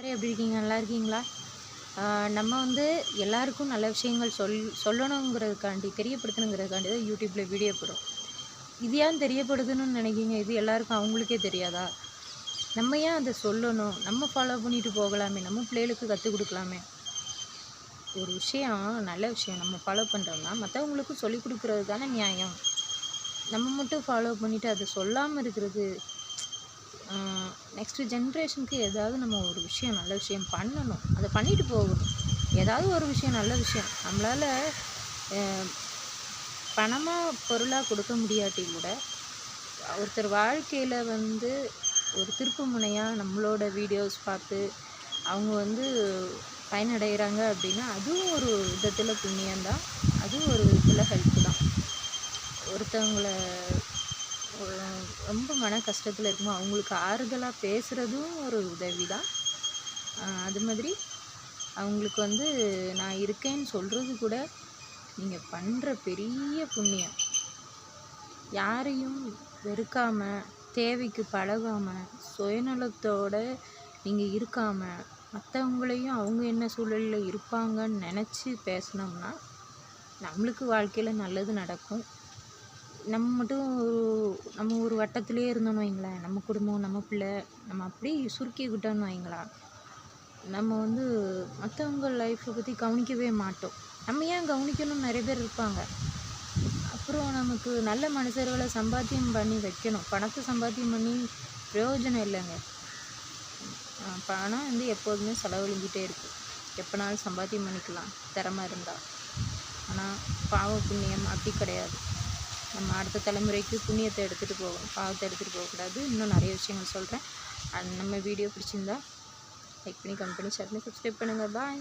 எல்லோரும் எப்படி இருக்கீங்க? நல்லா இருக்கீங்களா? நம்ம வந்து எல்லாருக்கும் நல்ல விஷயங்கள் சொல் சொல்லணுங்கிறதுக்காண்டி தெரியப்படுத்தணுங்கிறதுக்காண்டி தான் யூடியூப்பில் வீடியோ போடுறோம். இது ஏன் தெரியப்படுதுன்னு நினைக்கிங்க இது எல்லாருக்கும் அவங்களுக்கே தெரியாதா? நம்ம ஏன் அதை சொல்லணும்? நம்ம ஃபாலோ பண்ணிட்டு போகலாமே. நம்ம பிள்ளைகளுக்கு கற்றுக் கொடுக்கலாமே. ஒரு விஷயம் நல்ல விஷயம். நம்ம ஃபாலோ பண்ணுறோம்னா மற்றவங்களுக்கும் சொல்லிக் கொடுக்குறது தானே நியாயம். நம்ம மட்டும் ஃபாலோ பண்ணிவிட்டு அதை சொல்லாமல் இருக்கிறது நெக்ஸ்ட்டு ஜென்ரேஷனுக்கு ஏதாவது நம்ம ஒரு விஷயம் நல்ல விஷயம் பண்ணணும். அதை பண்ணிட்டு போகணும். ஏதாவது ஒரு விஷயம் நல்ல விஷயம். நம்மளால் பணமாக பொருளாக கொடுக்க முடியாட்டி கூட ஒருத்தர் வாழ்க்கையில் வந்து ஒரு திருப்பு முனையாக நம்மளோட வீடியோஸ் பார்த்து அவங்க வந்து பயனடைகிறாங்க அப்படின்னா அதுவும் ஒரு விதத்தில் புண்ணியம்தான். அதுவும் ஒரு விதத்தில் ஹெல்ப் தான். ஒருத்தவங்களை ரொம்ப மன கஷ்டத்தில் இருக்குமோ அவங்களுக்கு ஆறுதலாக பேசுகிறதும் ஒரு உதவி தான் அது மாதிரி அவங்களுக்கு வந்து நான் இருக்கேன்னு சொல்கிறது கூட நீங்கள் பண்ணுற பெரிய புண்ணியம். யாரையும் வெறுக்காமல் தேவைக்கு பழகாமல் சுயநலத்தோட நீங்கள் இருக்காமல் மற்றவங்களையும் அவங்க என்ன சூழலில் இருப்பாங்கன்னு நினச்சி பேசினோம்னா நம்மளுக்கு வாழ்க்கையில் நல்லது நடக்கும். நம்ம மட்டும் ஒரு நம்ம ஒரு வட்டத்துலேயே இருந்தோம்னு வைங்களேன். நம்ம குடும்பம் நம்ம பிள்ளை நம்ம அப்படியே சுருக்கிக்கிட்டோம்னு வைங்களா நம்ம வந்து மற்றவங்க லைஃப்பை பற்றி கவனிக்கவே மாட்டோம். நம்ம ஏன் கவனிக்கணும்னு நிறைய பேர் இருப்பாங்க. அப்புறம் நமக்கு நல்ல மனுஷர்களை சம்பாத்தியம் பண்ணி வைக்கணும். பணத்தை சம்பாத்தியம் பண்ணி பிரயோஜனம் இல்லைங்க. பணம் வந்து எப்போதுமே செலவழிஞ்சிட்டே இருக்குது எப்போனாலும் சம்பாத்தியம் பண்ணிக்கலாம். திறமை இருந்தால் ஆனால் பாவ புண்ணியம் அப்படி கிடையாது. நம்ம அடுத்த தலைமுறைக்கு புண்ணியத்தை எடுத்துகிட்டு போகணும் பாவத்தை எடுத்துகிட்டு போகக்கூடாது. இன்னும் நிறைய விஷயங்கள் சொல்கிறேன் அண்ட் நம்ம வீடியோ பிடிச்சிருந்தா லைக் பண்ணி கமெண்ட் பண்ணி ஷேர் பண்ணி சப்ஸ்கிரைப் பண்ணுங்கள் பாய்